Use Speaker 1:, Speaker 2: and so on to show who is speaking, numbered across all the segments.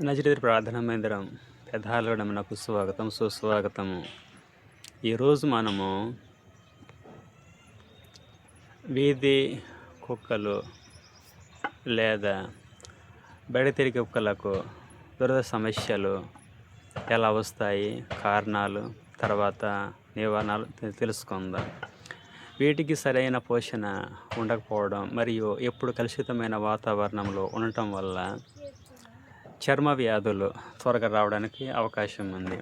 Speaker 1: Nazareth ప్రార్థన మందిరం పెద్దాలగడమునకు స్వాగతం సుస్వాగతము ఈరోజు మనము వీధి కుక్కలు లేదా బయటతిరిగి కుక్కలకు దురద సమస్యలు ఎలా వస్తాయి కారణాలు తర్వాత నివారణలు తెలుసుకుందాం. వీటికి సరైన పోషణ ఉండకపోవడం మరియు ఎప్పుడు కలుషితమైన వాతావరణంలో ఉండటం వల్ల చర్మ వ్యాధులు త్వరగా రావడానికి అవకాశం ఉంది.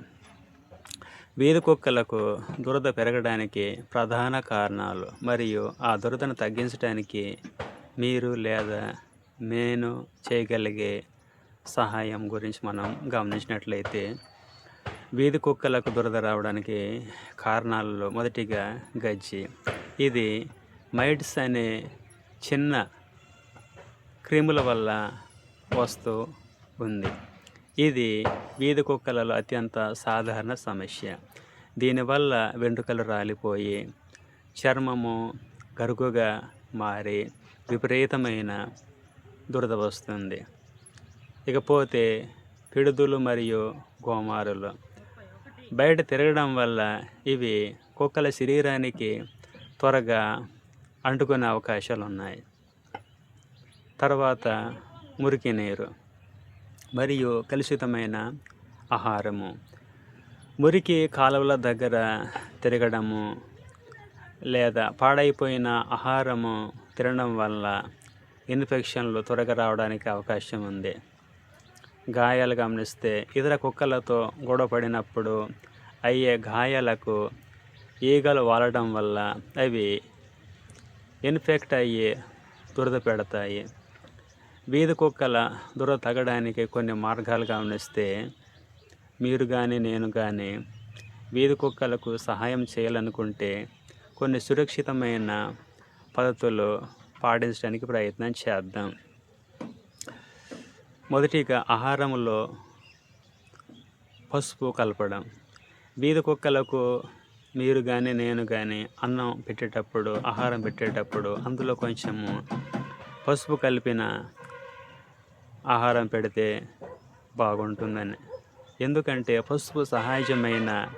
Speaker 1: వీధి కుక్కలకు దురద పెరగడానికి ప్రధాన కారణాలు మరియు ఆ దురదను తగ్గించడానికి మీరు లేదా నేను చేయగలిగే సహాయం గురించి మనం గమనించినట్లయితే వీధి కుక్కలకు దురద రావడానికి కారణాలలో మొదటిగా గజ్జి. ఇది మైట్స్ అనే చిన్న క్రిముల వల్ల వస్తూ ఉంది. ఇది వీధి కుక్కలలో అత్యంత సాధారణ సమస్య. దీనివల్ల వెంట్రుకలు రాలిపోయి చర్మము గరుకుగా మారి విపరీతమైన దురద వస్తుంది. ఇకపోతే పిడుదులు మరియు గోమారులు. బయట తిరగడం వల్ల ఇవి కుక్కల శరీరానికి త్వరగా అంటుకునే అవకాశాలు ఉన్నాయి తర్వాత మురికి నీరు. మరియు కలుషితమైన ఆహారము. మురికి కాలువల దగ్గర తిరగడము లేదా పాడైపోయిన ఆహారము తినడం వల్ల ఇన్ఫెక్షన్లు త్వరగా రావడానికి అవకాశం ఉంది. గాయాలు గమనిస్తే ఇతర కుక్కలతో గొడవ పడినప్పుడు అయ్యే గాయాలకు ఈగలు వాలడం వల్ల అవి ఇన్ఫెక్ట్ అయ్యి దురద పెడతాయి. వీధి కుక్కల దుర తగ్గడానికి కొన్ని మార్గాలు గమనిస్తే మీరు కానీ నేను కానీ వీధి కుక్కలకు సహాయం చేయాలనుకుంటే కొన్ని సురక్షితమైన పద్ధతులు పాటించడానికి ప్రయత్నం చేద్దాం. మొదటిగా ఆహారంలో పసుపు కలపడం. వీధి కుక్కలకు మీరు కానీ నేను కానీ అన్నం పెట్టేటప్పుడు ఆహారం పెట్టేటప్పుడు అందులో కొంచెము పసుపు కలిపిన ఆహారం పెడితే బాగుంటుందని. ఎందుకంటే పసుపు సహజమైన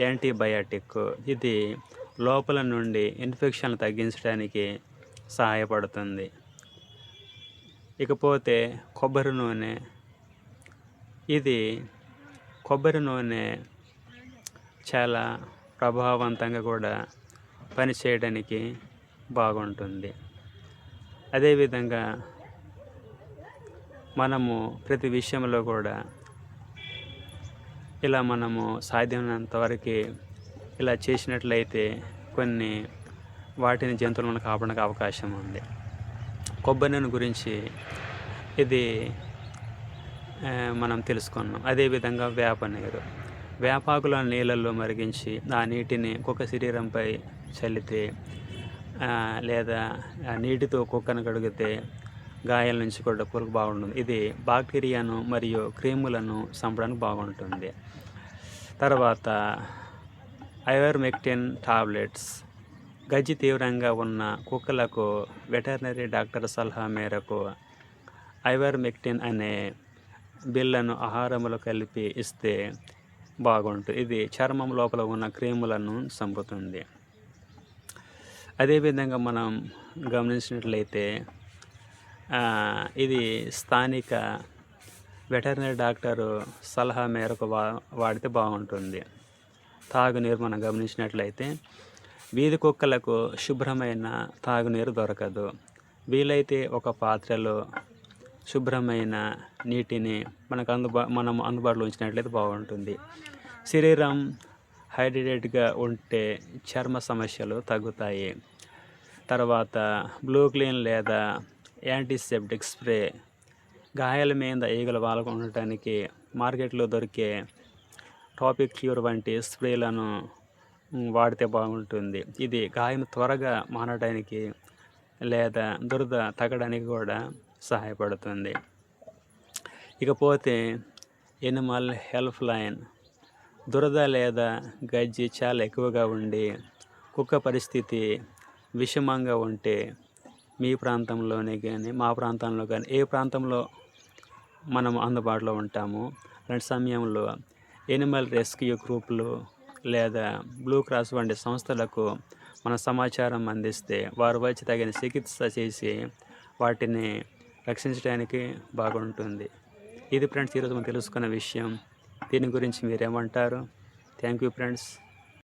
Speaker 1: యాంటీబయాటిక్. ఇది లోపల నుండి ఇన్ఫెక్షన్ తగ్గించడానికి సహాయపడుతుంది. ఇకపోతే కొబ్బరి నూనె. ఇది కొబ్బరి నూనె చాలా ప్రభావవంతంగా కూడా పనిచేయడానికి బాగుంటుంది. అదేవిధంగా మనము ప్రతి విషయంలో కూడా ఇలా మనము సాధ్యమైనంత వరకు ఇలా చేసినట్లయితే కొన్ని వాటిని జంతువులను కాపాడడానికి అవకాశం ఉంది. కొబ్బరి నూనె గురించి ఇది మనం తెలుసుకున్నాం. అదేవిధంగా వేప నీరు. వేపాకుల నీళ్ళల్లో మరిగించి ఆ నీటిని కుక్క శరీరంపై చల్లితే లేదా నీటితో కుక్కను కడిగితే గాయాల నుంచి కూడా పురుగు బాగుంటుంది. ఇది బాక్టీరియాను మరియు క్రీములను చంపడానికి బాగుంటుంది. తర్వాత ఐవర్మెక్టిన్ టాబ్లెట్స్. గజ్జి తీవ్రంగా ఉన్న కుక్కలకు వెటర్నరీ డాక్టర్ సలహా మేరకు ఐవర్మెక్టిన్ అనే బిళ్ళను ఆహారంలో కలిపి ఇస్తే బాగుంటుంది. ఇది చర్మం లోపల ఉన్న క్రీములను చంపుతుంది. అదేవిధంగా మనం గమనించినట్లయితే ఇది స్థానిక వెటర్నరీ డాక్టరు సలహా మేరకు వా వాడితే బాగుంటుంది. తాగునీరు మనం గమనించినట్లయితే వీధి కుక్కలకు శుభ్రమైన తాగునీరు దొరకదు. వీలైతే ఒక పాత్రలో శుభ్రమైన నీటిని మనకు అందుబా మనం అందుబాటులో ఉంచినట్లయితే బాగుంటుంది. శరీరం హైడ్రేటెడ్గా ఉంటే చర్మ సమస్యలు తగ్గుతాయి. తర్వాత బ్లూ క్లీన్ లేదా యాంటీసెప్టిక్ స్ప్రే గాయాల మీద ఈగలు వాలకు ఉండటానికి మార్కెట్లో దొరికే టాపిక్ క్యూర్ వంటి స్ప్రేలను వాడితే బాగుంటుంది. ఇది గాయం త్వరగా మానడానికి లేదా దురద తగ్గడానికి కూడా సహాయపడుతుంది. ఇకపోతే ఎనిమల్ హెల్ప్ లైన్ దురద లేదా గజ్జి చాలా ఎక్కువగా ఉండి కుక్క పరిస్థితి విషమంగా ఉంటే మీ ప్రాంతంలోనే కానీ మా ప్రాంతంలో కానీ ఏ ప్రాంతంలో మనం అందుబాటులో ఉంటాము అలాంటి సమయంలో ఎనిమల్ రెస్క్యూ గ్రూపులు లేదా బ్లూ క్రాస్ వంటి సంస్థలకు మన సమాచారం అందిస్తే వారు వచ్చి తగిన చికిత్స చేసి వాటిని రక్షించడానికి బాగుంటుంది. ఇది ఫ్రెండ్స్ ఈరోజు మనం తెలుసుకున్న విషయం. దీని గురించి మీరేమంటారు? Thank you friends.